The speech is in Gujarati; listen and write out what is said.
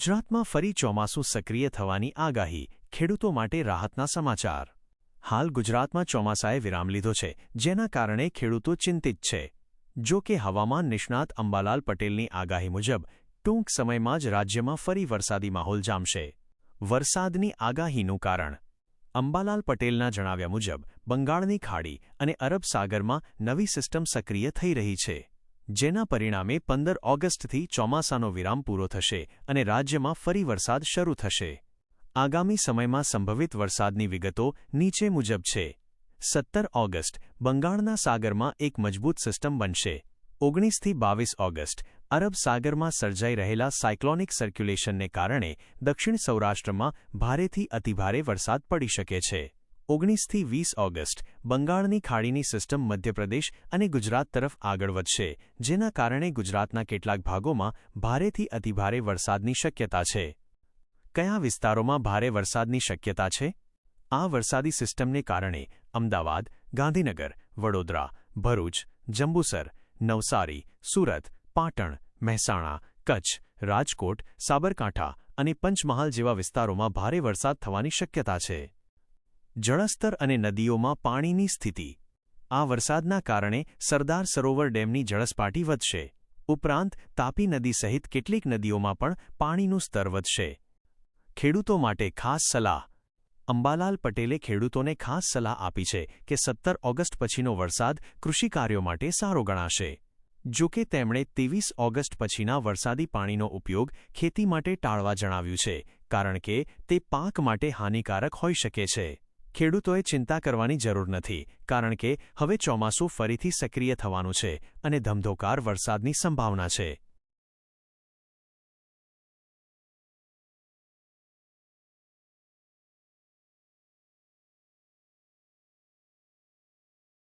ગુજરાતમાં ફરી ચોમાસું સક્રિય થવાની આગાહી, ખેડૂતો માટે રાહતના સમાચાર. હાલ ગુજરાતમાં ચોમાસાએ વિરામ લીધો છે, જેના કારણે ખેડૂતો ચિંતિત છે. જો કે હવામાન નિષ્ણાત અંબાલાલ પટેલની આગાહી મુજબ, ટૂંક સમયમાં જ રાજ્યમાં ફરી વરસાદી માહોલ જામશે. વરસાદની આગાહીનું કારણ. અંબાલાલ પટેલના જણાવ્યા મુજબ, બંગાળની ખાડી અને અરબ સાગરમાં નવી સિસ્ટમ સક્રિય થઈ રહી છે. જેના પરિણામે પંદર ઓગસ્ટથી ચોમાસાનો વિરામ પૂરો થશે અને રાજ્યમાં ફરી વરસાદ શરૂ થશે. આગામી સમયમાં સંભવિત વરસાદની વિગતો નીચે મુજબ છે. સત્તર ઓગસ્ટ બંગાળના સાગરમાં એક મજબૂત સિસ્ટમ બનશે. ઓગણીસથી બાવીસ ઓગસ્ટ અરબ સાગરમાં સર્જાઈ રહેલા સાયક્લોનિક સર્ક્યુલેશનને કારણે દક્ષિણ સૌરાષ્ટ્રમાં ભારેથી અતિભારે વરસાદ પડી શકે છે. ઓગણીસથી વીસ ઓગસ્ટ બંગાળની ખાડીની સિસ્ટમ મધ્યપ્રદેશ અને ગુજરાત તરફ આગળ વધશે, જેના કારણે ગુજરાતના કેટલાક ભાગોમાં ભારેથી અતિભારે વરસાદની શક્યતા છે. કયા વિસ્તારોમાં ભારે વરસાદની શક્યતા છે? આ વરસાદી સિસ્ટમને કારણે અમદાવાદ, ગાંધીનગર, વડોદરા, ભરૂચ, જંબુસર, નવસારી, સુરત, પાટણ, મહેસાણા, કચ્છ, રાજકોટ, સાબરકાંઠા અને પંચમહાલ જેવા વિસ્તારોમાં ભારે વરસાદ થવાની શક્યતા છે. જળસ્તર અને નદીઓમાં પાણીની સ્થિતિ. આ વરસાદના કારણે સરદાર સરોવર ડેમની જળસપાટી વધશે. ઉપરાંત, તાપી નદી સહિત કેટલીક નદીઓમાં પણ પાણીનું સ્તર વધશે. ખેડૂતો માટે ખાસ સલાહ. અંબાલાલ પટેલે ખેડૂતોને ખાસ સલાહ આપી છે કે સત્તર ઓગસ્ટ પછીનો વરસાદ કૃષિ કાર્યો માટે સારો ગણાશે. જો કે, તેમણે ત્રેવીસ ઓગસ્ટ પછીના વરસાદી પાણીનો ઉપયોગ ખેતી માટે ટાળવા જણાવ્યું છે, કારણ કે તે પાક માટે હાનિકારક હોઈ શકે છે. ખેડૂતોએ ચિંતા કરવાની જરૂર નથી, કારણ કે હવે ચોમાસું ફરીથી સક્રિય થવાનું છે અને ધમધોકાર વરસાદની સંભાવના છે.